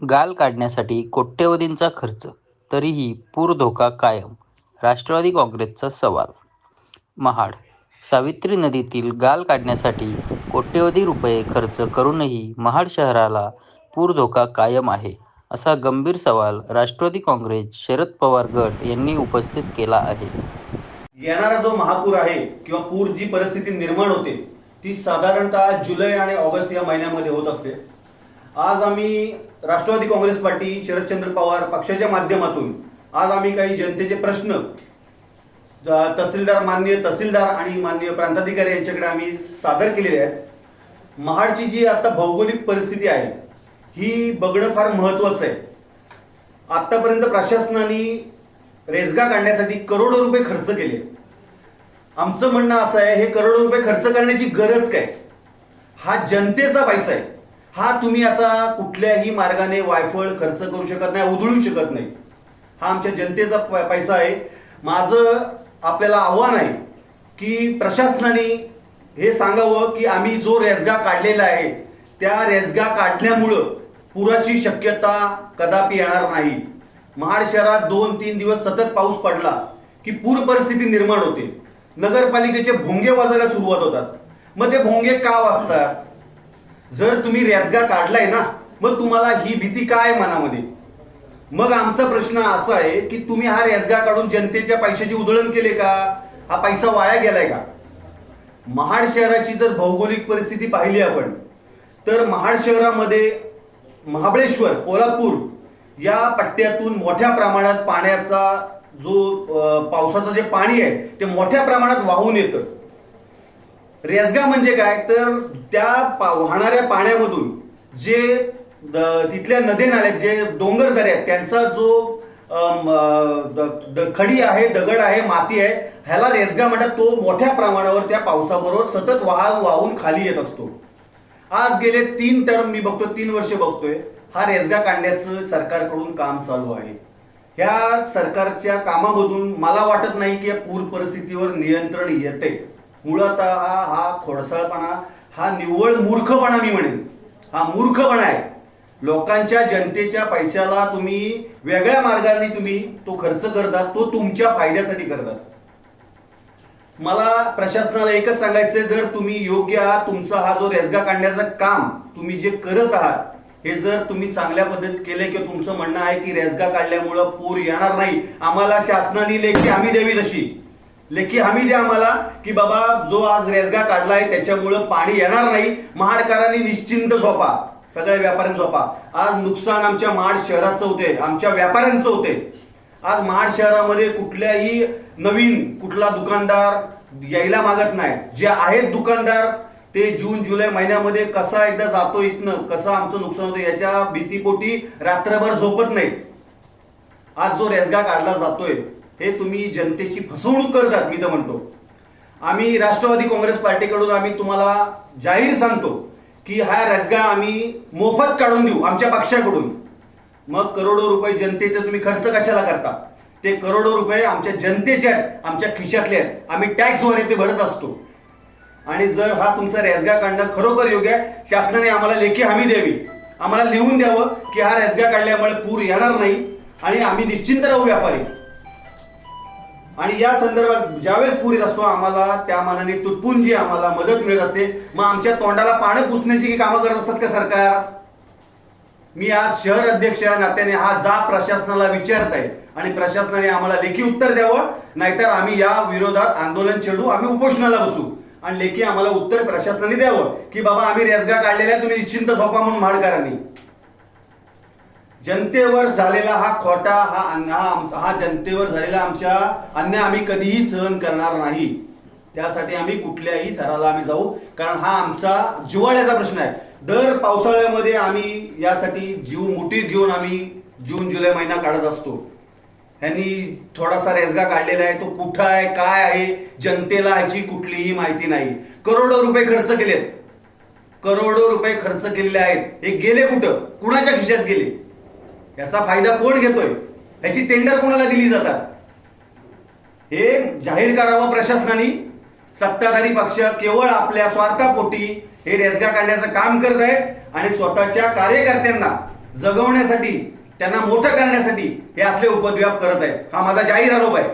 गाल काढण्यासाठी कोट्यवधींचा खर्च, तरीही पूर धोका कायम, राष्ट्रवादी काँग्रेसचा सवाल महाड सावित्री नदीतील गाल काढण्यासाठी कोट्यवधी रुपये खर्च करूनही महाड शहराला पूर धोका कायम आहे, असा गंभीर सवाल राष्ट्रवादी काँग्रेस शरद पवार गट यांनी उपस्थित केला आहे. येणारा जो महापूर आहे किंवा पूर जी परिस्थिती निर्माण होते ती साधारणतः जुलै आणि ऑगस्ट या महिन्यामध्ये होत असते आज आम्ही राष्ट्रवादी काँग्रेस पार्टी शरदचंद्र पवार पक्षाच्या माध्यमातून आज आम्ही काही जनतेचे प्रश्न तहसीलदार माननीय तहसीलदार आणि माननीय प्रांताधिकारी यांच्याकडे आम्ही सादर केलेले आहेत. महाडची जी आता भौगोलिक परिस्थिती आहे ही बघणं फार महत्वाचं आहे. आत्तापर्यंत प्रशासनाने रेसगा काढण्यासाठी करोडो रुपये खर्च केले. आमचं म्हणणं असं आहे हे करोडो रुपये खर्च करण्याची गरज काय? हा जनतेचा पैसा आहे. हा तुम्ही असा कुठल्याही मार्गाने वायफळ खर्च करू शकत नाही उधळू शकत नाही. हा आमच्या जनतेचा प- पैसा आहे. माझं आपल्याला आव्हान आहे की प्रशासनाने हे सांगावं की आम्ही जो रेसगा काढलेला आहे त्या रेसगा काढल्यामुळं पुराची शक्यता कदापि येणार नाही. महाड शहरात दोन तीन दिवस सतत पाऊस पडला की पूर परिस्थिती निर्माण होते. नगरपालिकेचे भोंगे वाजायला सुरुवात होतात. मग ते भोंगे का वाजतात? जर तुम्ही रेसगा काढलाय ना मग तुम्हाला ही भीती काय मनामध्ये? मग आमचा प्रश्न असा आहे की तुम्ही हा रेसगा काढून जनतेच्या पैशाची उधळण केले का? हा पैसा वाया गेलाय का? महाड शहराची जर भौगोलिक परिस्थिती पाहिली आपण तर महाड शहरामध्ये महाबळेश्वर कोल्हापूर या पट्ट्यातून मोठ्या प्रमाणात पाण्याचा जो पावसाचं जे पाणी आहे ते मोठ्या प्रमाणात वाहून येतं. रेसगा म्हणजे काय? तर त्या पा- वाहणाऱ्या पाण्यामधून जे द- तिथल्या नदे नाल्यात जे डोंगर दऱ्या आहेत त्यांचा जो द- द- खडी आहे दगड आहे माती आहे ह्याला रेसगा म्हणतात. तो मोठ्या प्रमाणावर त्या पावसाबरोबर सतत वाह वाहून खाली येत असतो. आज गेले तीन टर्म मी बघतो तीन वर्ष बघतोय. हा रेसगा काढण्याचं सरकारकडून काम चालू आहे. ह्या सरकारच्या कामामधून मला वाटत नाही की या पूर परिस्थितीवर नियंत्रण येते. मुळात हा हा खोडसाळपणा हा निव्वळ मूर्खपणा मी म्हणेन. हा मूर्खपणा आहे. लोकांच्या जनतेच्या पैशाला तुम्ही वेगळ्या मार्गाने तुम्ही तो खर्च करतात तो तुमच्या फायद्यासाठी करतात. मला प्रशासनाला एकच सांगायचंय जर तुम्ही योग्य आहात तुमचा हा जो रेसगा काढण्याचं काम तुम्ही जे करत आहात हे जर तुम्ही चांगल्या पद्धतीत केले किंवा तुमचं म्हणणं आहे की रेसगा काढल्यामुळं पूर येणार नाही आम्हाला शासनाने लेखी हमी द्यावी तशी. लेखी हमी द्या आम्हाला की बाबा जो आज रेसगा काढलाय त्याच्यामुळं पाणी येणार नाही. महाडकरांनी निश्चिंत झोपा. सगळ्या व्यापाऱ्यांनी झोपा. आज नुकसान आमच्या महाड शहराचं होते आमच्या व्यापाऱ्यांचं होते. आज महाड शहरामध्ये कुठल्याही नवीन कुठला दुकानदार यायला मागत नाही. जे आहेत दुकानदार ते जून जुलै महिन्यामध्ये कसा एकदा जातो इथनं कसं आमचं नुकसान होतं याच्या भीतीपोटी रात्रभर झोपत नाही. आज जो रेसगा काढला जातोय हे तुम्ही जनतेची फसवणूक करतात मी तर म्हणतो. आम्ही राष्ट्रवादी काँग्रेस पार्टीकडून आम्ही तुम्हाला जाहीर सांगतो की हा रसगा आम्ही मोफत काढून देऊ आमच्या पक्षाकडून. मग करोडो रुपये जनतेचे तुम्ही खर्च कशाला करता? ते करोडो रुपये आमच्या जनतेचे आहेत आमच्या खिशातले आहेत. आम्ही टॅक्सद्वारे ते भरत असतो. आणि जर हा तुमचा रेसगा काढणं खरोखर योग्य आहे शासनाने आम्हाला लेखी हमी द्यावी. आम्हाला लिहून द्यावं की हा रेसगा काढल्यामुळे पूर येणार नाही आणि आम्ही निश्चिंत राहू व्यापारी. आणि या संदर्भात ज्यावेळेस पुरीत असतो आम्हाला त्या मानाने तुटपून जी आम्हाला मदत मिळत असते मग आमच्या तोंडाला पानं पुसण्याची कामं करत असतात का सरकार? मी आज शहर अध्यक्ष या नात्याने हा जा प्रशासनाला विचारत आहे आणि प्रशासनाने आम्हाला लेखी उत्तर द्यावं नाहीतर आम्ही या विरोधात आंदोलन छेडू आम्ही उपोषणाला बसू. आणि लेखी आम्हाला उत्तर प्रशासनाने द्यावं की बाबा आम्ही रेसगा काढलेला आहे तुम्ही निश्चिंत झोपा म्हणून माडकरांनी जनतेवर झालेला हा खोटा हा अन्य हा आमचा हा जनतेवर झालेला आमच्या अन्याय आम्ही कधीही सहन करणार नाही. त्यासाठी आम्ही कुठल्याही थराला आम्ही जाऊ. कारण हा आमचा जिव्हाळ्याचा प्रश्न आहे. दर पावसाळ्यामध्ये आम्ही यासाठी जीव मुठीत घेऊन आम्ही जून जुलै महिना काढत असतो. ह्यांनी थोडासा रेसगा काढलेला आहे. तो कुठं आहे काय आहे जनतेला ह्याची कुठलीही माहिती नाही. करोडो रुपये खर्च केलेत. करोडो रुपये खर्च केलेले आहेत. हे गेले कुठं? कुणाच्या खिशात गेले? याचा फायदा कोण घेतोय? याची टेंडर कोणाला दिली जातात? हे जाहीर करावं प्रशासनाने. सत्ताधारी पक्ष केवळ आपल्या स्वार्थापोटी हे रेसगा काढण्याचं काम करत आहेत आणि स्वतःच्या कार्यकर्त्यांना जगवण्यासाठी त्यांना मोठं करण्यासाठी हे असले उपद्व्याप करत आहेत. हा माझा जाहीर आरोप आहे.